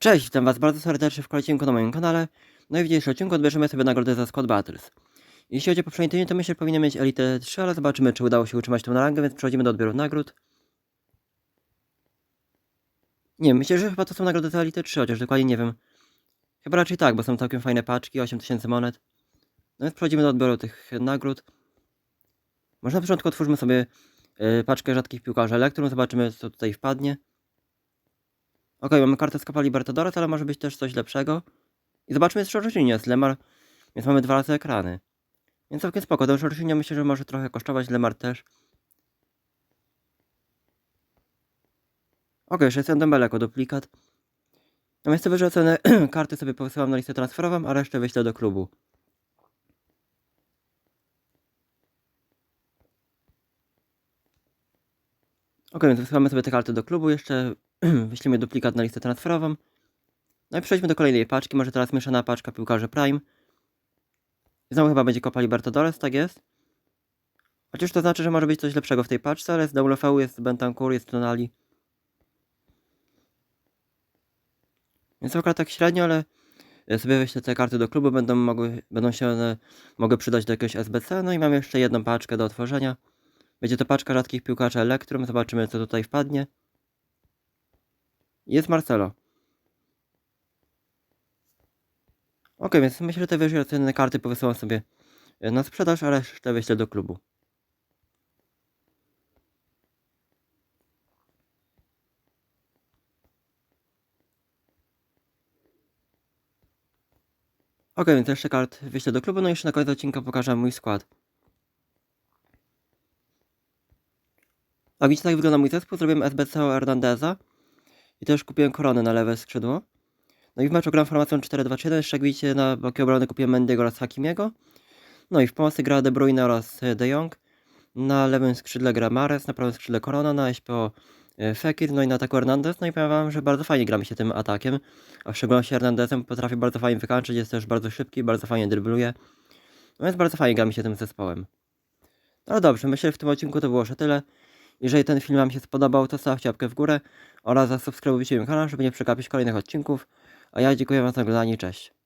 Cześć, witam was bardzo serdecznie w kolejnym na moim kanale. No i w dzisiejszym odcinku odbierzemy sobie nagrodę za Squad Battles. Jeśli chodzi o poprzedni tydzień, to myślę, że powinien mieć Elite 3, ale zobaczymy, czy udało się utrzymać tą rangę, więc przechodzimy do odbioru nagród. Nie, myślę, że chyba to są nagrody za Elite 3, chociaż dokładnie nie wiem. Chyba raczej tak, bo są całkiem fajne paczki, 8000 monet. No więc przechodzimy do odbioru tych nagród. Może na początku otwórzmy sobie yy, paczkę rzadkich piłkarzy Elektrum, zobaczymy, co tutaj wpadnie. Okej, mamy kartę z Copa Libertadores, ale może być też coś lepszego. I zobaczmy, jest Jorginho, jest Lemar, więc mamy dwa razy ekrany. Więc całkiem spoko, to Jorginho myślę, że może trochę kosztować, Lemar też. Okej, jeszcze jest Dembele jako duplikat. No więc te oceny karty sobie posyłam na listę transferową, a resztę wyślę do klubu. Okej, więc wysyłamy sobie te karty do klubu, jeszcze wyślemy duplikat na listę transferową. No i przejdźmy do kolejnej paczki, może teraz mieszana paczka piłkarzy Prime. Znowu chyba będzie Copa Libertadores, tak jest? Chociaż to znaczy, że może być coś lepszego w tej paczce, ale jest WFU, jest Bentancur, jest Tonali. Więc akurat tak średnio, ale sobie wyślę te karty do klubu, będą, mogły, będą się one mogły przydać do jakiegoś SBC. No i mam jeszcze jedną paczkę do otworzenia. Będzie to paczka rzadkich piłkarzy Elektrum, zobaczymy co tutaj wpadnie. Jest Marcelo. Ok, więc myślę, że te wyżej ocenione karty powysyłam sobie e, na sprzedaż, a resztę wyślę do klubu. Ok, więc jeszcze kart wyślę do klubu, no i jeszcze na koniec odcinka pokażę mój skład. A widzicie, tak wygląda mój zespół. Zrobiłem SBC Hernandeza i też kupiłem koronę na lewe skrzydło. No i w meczu gram formacją 4-2-3-1. Jeszcze jak widzicie, na boki obrony kupiłem Mendiego oraz Hakimiego. No i w pomocy gra De Bruyne oraz e, De Jong. Na lewym skrzydle gra Mares, na prawym skrzydle Korona, na SPO e, Fekir, no i na ataku Hernandez. No i powiem wam, że bardzo fajnie gra mi się tym atakiem. A w szczególności Hernandezem potrafi bardzo fajnie wykańczyć, jest też bardzo szybki, bardzo fajnie drybluje. No więc bardzo fajnie gra mi się tym zespołem. No dobrze, myślę, że w tym odcinku to było już tyle. Jeżeli ten film Wam się spodobał, to stawcie łapkę w górę oraz zasubskrybujcie mój kanał, żeby nie przegapić kolejnych odcinków. A ja dziękuję Wam za oglądanie, cześć.